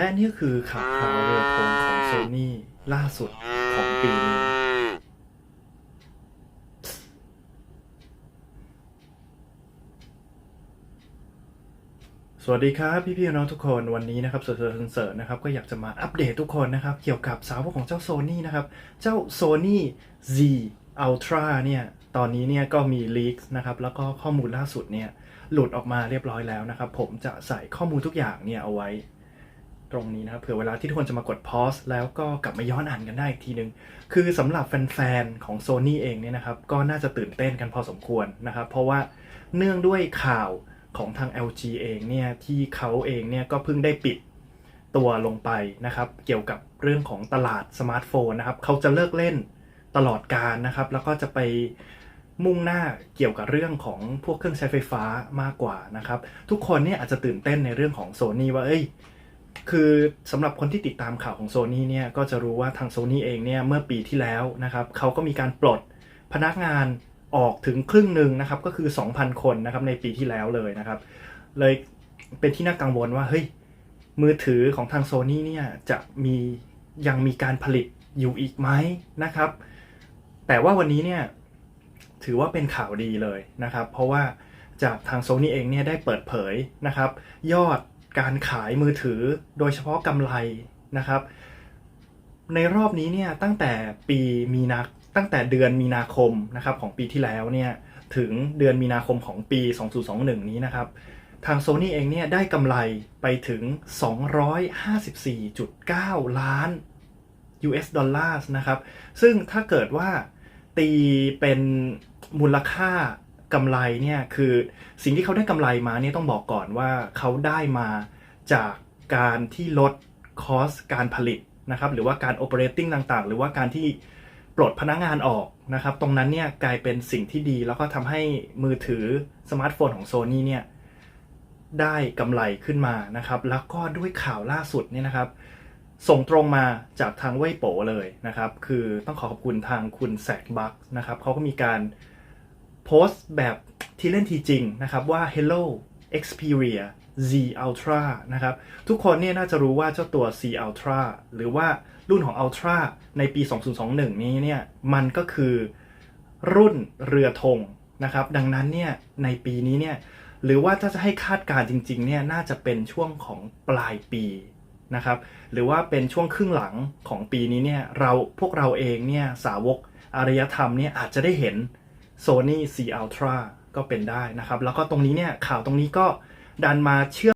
และนี่ก็คือข่าวคราวเรือธงของโซนี่ล่าสุดของปีนี้ สวัสดีครับพี่ๆน้องๆทุกคนวันนี้นะครับเสิร์ฟเสิร์ฟนะครับ ก็อยากจะมาอัปเดตทุกคนนะครับ เกี่ยวกับสาวกของเจ้าโซนี่นะครับ เจ้า Sony Z Ultra เนี่ยตอนนี้เนี่ยก็มีลีกนะครับแล้วก็ข้อมูลล่าสุดเนี่ยหลุดออกมาเรียบร้อยแล้วนะครับ ผมจะใส่ข้อมูลทุกอย่างเนี่ยเอาไว้ ตรงนี้นะครับเผื่อเวลาที่ทุกคนจะมากด pause แล้วก็กลับมาย้อนอ่านกันได้อีกทีนึง คือสำหรับแฟนๆของ Sony เองเนี่ยนะครับ ก็น่าจะตื่นเต้นกันพอสมควรนะครับ เพราะว่าเนื่องด้วยข่าวของทาง LG เองเนี่ยที่เขาเองเนี่ยก็เพิ่งได้ปิดตัวลงไปนะครับ เกี่ยวกับเรื่องของตลาดสมาร์ทโฟนนะครับเขาจะเลิกเล่นตลอดการนะครับ แล้วก็จะไปมุ่งหน้าเกี่ยวกับเรื่องของพวกเครื่องใช้ไฟฟ้ามากกว่านะครับ ทุกคนเนี่ยอาจจะตื่นเต้นในเรื่องของ Sony ว่าเอ้ย คือสำหรับคนที่ติดตามข่าวของ Sony เนี่ยก็จะรู้ว่าทาง Sony เองเนี่ยเมื่อปีที่แล้วนะครับเขาก็มีการปลดพนักงานออกถึงครึ่งหนึ่งนะครับก็คือ 2,000 คนนะครับในปีที่แล้วเลยนะครับ เลยเป็นที่น่ากังวลว่าเฮ้ยมือถือของทาง Sony เนี่ยจะมียังมีการผลิตอยู่อีกไหมนะครับ แต่ว่าวันนี้เนี่ยถือว่าเป็นข่าวดีเลยนะครับ เพราะว่าจากทาง Sony เองเนี่ยได้เปิดเผยนะครับ ยอด การขายมือถือโดยเฉพาะกำไรนะครับ ในรอบนี้เนี่ยตั้งแต่ปีมีนาตั้งแต่เดือนมีนาคมนะครับของปีที่แล้วเนี่ยถึงเดือนมีนาคมของปี 2021 นี้นะครับ ทาง Sony เองเนี่ยได้กำไรไปถึง 254.9 ล้าน US ดอลลาร์นะครับ ซึ่งถ้าเกิดว่าตีเป็นมูลค่า กำไรเนี่ยคือสิ่งที่เขาได้กำไรมาเนี่ยต้องบอกก่อนว่าเขาได้มาจากการที่ลดคอสการผลิตนะครับหรือว่าการ operating ต่างๆ หรือว่าการที่ปลดพนักงานออกนะครับ ตรงนั้นเนี่ยกลายเป็นสิ่งที่ดี แล้วก็ทำให้มือถือสมาร์ทโฟนของ Sony เนี่ยได้กำไรขึ้นมานะครับ แล้วก็ด้วยข่าวล่าสุดเนี่ยนะครับ ส่งตรงมาจากทางเว่ยโป๋เลยนะครับ คือต้องขอขอบคุณทางคุณแซกบัคนะครับเขาก็มีการ โพสต์แบบที่เล่นทีจริงนะครับว่า Hello Xperia Z Ultra นะครับ ทุกคนเนี่ยน่าจะรู้ว่าเจ้าตัว Z Ultra หรือว่ารุ่นของ Ultra ในปี 2021 นี้เนี่ยมันก็คือรุ่นเรือธงนะครับ ดังนั้นเนี่ยในปีนี้เนี่ยหรือว่าถ้าจะให้คาดการณ์จริงๆเนี่ยน่าจะเป็นช่วงของปลายปีนะครับหรือว่าเป็นช่วงครึ่งหลังของปีนี้เนี่ยเราพวกเราเองเนี่ยสาวกอารยธรรมเนี่ยอาจจะได้เห็น Sony C Ultra ก็เป็นได้นะครับ แล้วก็ตรงนี้เนี่ยข่าวตรงนี้ก็ดันมาเชื่อม